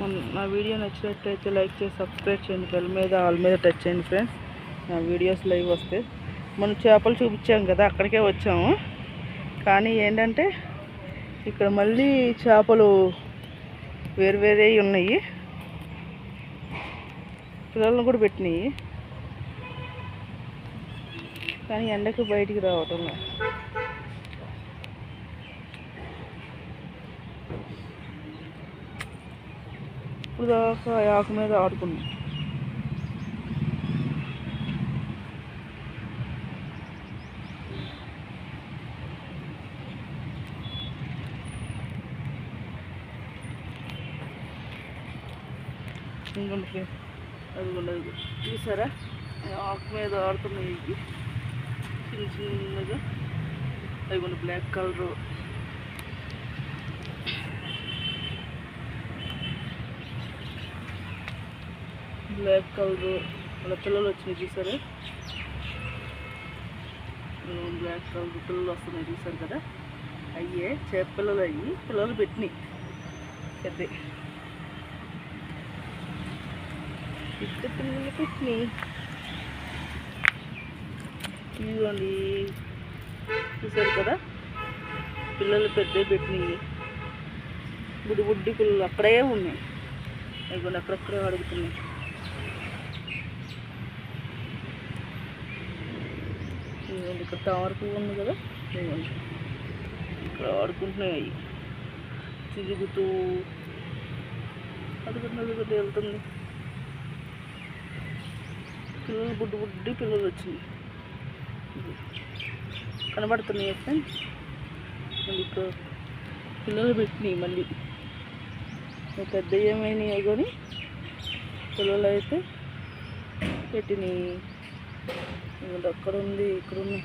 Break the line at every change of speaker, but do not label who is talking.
నా వీడియో నచ్చినట్లయితే లైక్ చేసి సబ్స్క్రైబ్ చేయండి బెల్ మీద ఆల్ మీద టచ్ చేయండి ఫ్రెండ్స్ నా వీడియోస్ లైవ్ వస్తే. మనం చేపలు చూపించాం కదా అక్కడికే వచ్చాము. కానీ ఏంటంటే ఇక్కడ మళ్ళీ చేపలు వేరు వేరే ఉన్నాయి. పిల్లలను కూడా పెట్టినాయి. కానీ ఎండకు బయటికి రావటం ఇప్పుడు దాకా ఆ ఆకు మీద ఆడుకున్నాం. ఇంకొండ అది ఉండదు చూసారా? ఆకు మీద ఆడుతున్నాయి చిన్న చిన్నగా అవి బ్లాక్ కలర్ బ్లాక్ కలర్ వాళ్ళ పిల్లలు వచ్చినాయి చూసారా? బ్లాక్ కలర్ పిల్లలు వస్తున్నాయి చూసారు కదా? అయ్యే చేప పిల్లలు అయ్యి పిల్లలు పెట్టినాయి. పెద్ద ఇద్దరు పిల్లలు పెట్టినాయి. ఇదిగోండి. చూసారు కదా? పిల్లలు పెద్ద పెట్టినాయి. బుడ్డి బుడ్డి పిల్లలు అక్కడే ఉన్నాయి. ఇదిగోండి అక్కడక్కడే అడుగుతున్నాయి. ఇదిగోండి ఇక్కడ తామర పువ్వు ఉంది కదా? ఇదిగోండి ఇక్కడ ఆడుకుంటున్నాయి. అవి తిరుగుతూ అదుగుతుంది అదుగుతూ వెళ్తుంది. పిల్లలు బుడ్డి బుడ్డి పిల్లలు వచ్చింది. కనబడుతున్నాయి ఫ్రెండ్స్ మళ్ళీ ఇక్కడ పిల్లలు పెట్టినాయి మళ్ళీ. పెద్ద ఏమైనాయి కానీ పిల్లలు అయితే పెట్టినాయి. ఇంకా అక్కడ ఉంది ఇక్కడ ఉన్నాయి